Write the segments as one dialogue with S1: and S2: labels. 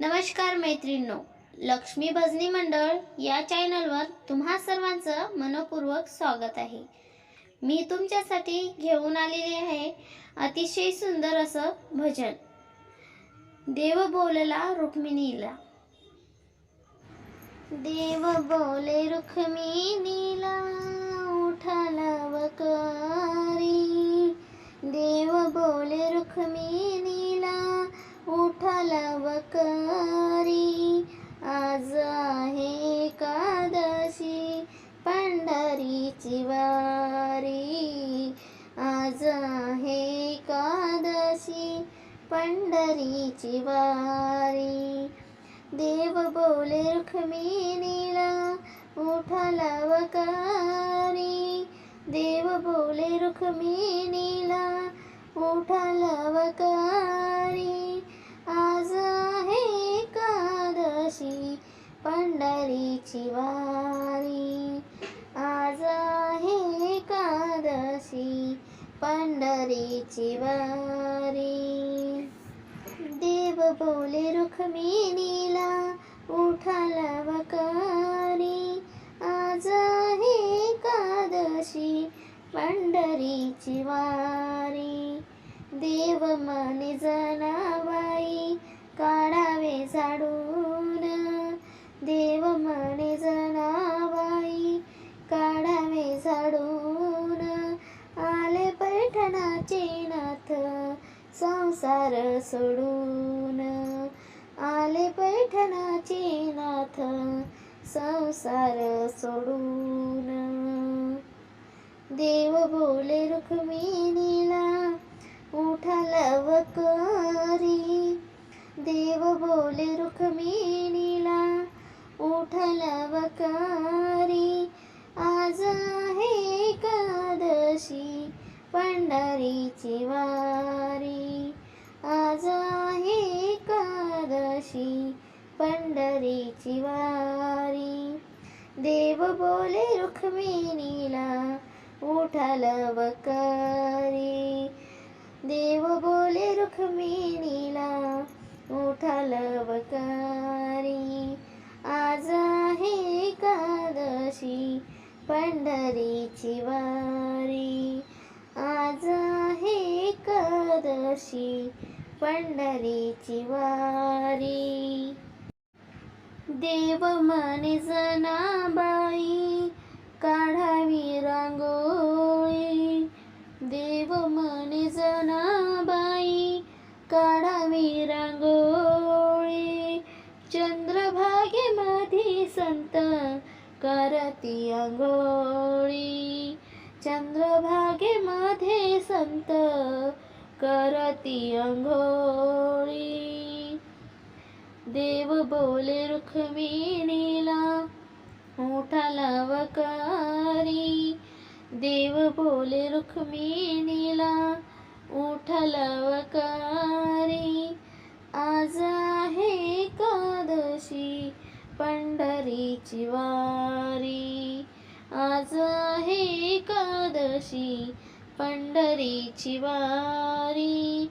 S1: नमस्कार मैत्रिणींनो लक्ष्मी भजनी मंडळ या चॅनलवर तुम्हा सर्वांचं मनपूर्वक स्वागत आहे. मी तुमच्यासाठी घेऊन आलेली आहे अतिशय सुंदर असं भजन. देव बोलला रुक्मिणीला. देव बोले रुक्मिणीला उठाला वकारी. देव बोले रुक्मिणी उठाला वकारी आज आहे एकादशी पंढरीची वारी. आज आहे एकादशी पंढरीची वारी. देव बोले रुक्मिणीला उठाला वकारी देव बोले रुक्मिणीला उठाला वकारी वारी आज आहे एकादशी पंढरीची वारी देव बोले रुक्मिणीला उठाला वकारी. आज आहे एकादशी पंढरीची वारी देव मने जनाबाई काढावे झाडून. संसार सोडून आले पैठणाचे नाथ संसार सोडून. देव बोले रुक्मिणीला उठा वकारी. देव बोले रुक्मिणीला उठा वकारी. आज आहे एकादशी पंढरीची वारी. आज आहे एकादशी पंढरीची वारी. देव बोले रुक्मिणीला उठाला वकारी. देव बोले रुक्मिणीला उठाला वकारी. आज आहे एकादशी पंढरीची वारी. आज आहे एकादशी पंढरीची वारी. देव मने जनाबाई काढावी रांगोळी. देव मने जनाबाई काढावी रांगोळी. चंद्रभागेमध्ये संत करती अंघोळी चंद्रभागेमध्ये संत करती अंघोळी. देव बोले रुक्मिणीला उठाला वकारी देव बोले रुक्मिणीला उठाला वकारी आज आहे एकादशी पंढरीची वारी. आज आहे एकादशी पंढरीची वारी.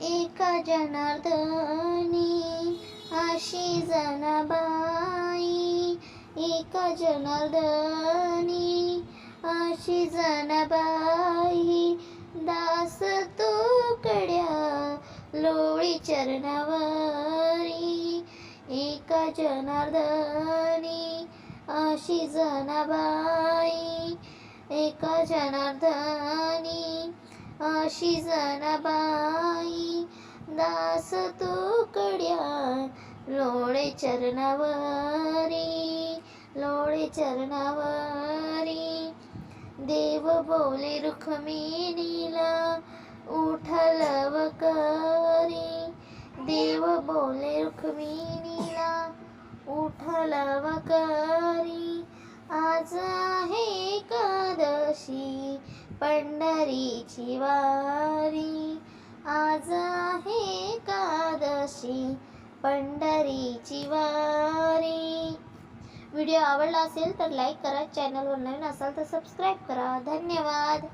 S1: एका जनार्दनी अशी जनाबाई. एका जनार्दनी अशी जनाबाई. दास तुकड्या लोळी चरणावारी. एका जनार्दनी अशी जनाबाई. एका जनार्दनी अशी जनाबाई दास तुकड्या लोळे चरणावरी लोळे चरणावरी. देव बोले रुक्मिणीला उठल वकारी. देव बोले रुक्मिणीला उठल वकारी. आज आहे एकादशी पंढरीची वारी. आज आहे एकादशी पंढरीची वारी. व्हिडिओ आवडला असेल तर लाईक करा चॅनलवर नवीन असाल तर सबस्क्राईब करा. धन्यवाद.